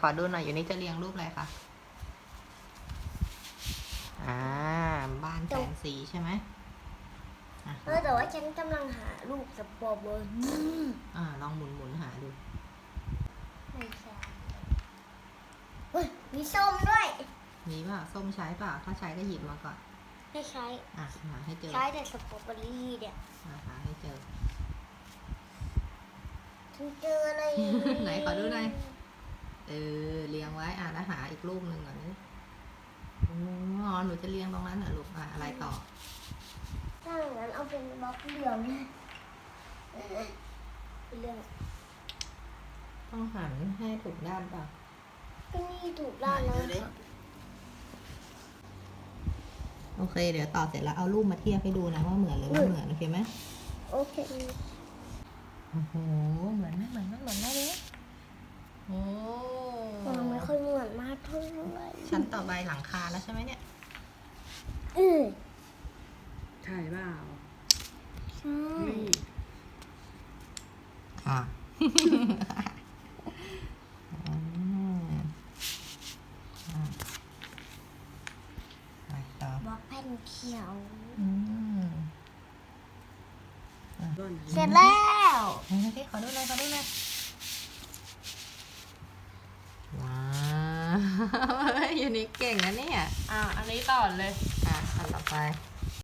ขอดูหน่อยอยู่นี่จะเรียงรูปอะไรคะ อ่า บ้านแสนสีใช่ไหมอะเออแต่ว่าฉันกำลังหาลูกสปอร์เบอร์นี่อ่า ลองหมุนหมุนๆหาดู ไม่ใช่เฮ้ย มีส้มด้วย มีเปล่าส้มใช้เปล่าถ้าใช้ก็หยิบมาก่อน ไม่ใช้ อะหาให้เจอ ใช้แต่สตรอเบอรี่เนี่ยอะหาให้เจอฉันเจออะไร ไหนขอดูหน่อยเออเรียงไว้อะแล้วหาอีกรูปหนึ่งก่อนนี่อ๋อหนูจะเรียงตรงนั้นเหรอลูกอะอะไรต่อถ้าอย่างนั้นเอาเป็นบล็อกเหลืองนะเออเหลืองต้องหันให้ถูกด้านเปล่าก็นี่ถูกด้านแล้วไหนดูดิโอเค เดี๋ยวต่อเสร็จแล้วเอารูปมาเทียบให้ดูนะว่าเหมือนหรือไม่เหมือนโอเคไหมโอเคโอ้โหเหมือนไหมเหมือน ชั้นต่อไปหลังคาแล้วใช่ไหมเนี่ยเออใช่เปล่าใช่นี่อะอืมอะไปต่อบล็อกแผ่นเขียวอืมต้นเสร็จแล้วไหนๆสิขอดูหน่อยขอดูหน่อยว้าว ยูนิคเก่งนะเนี่ย อะอันนี้ต่อเลย อะอันต่อไป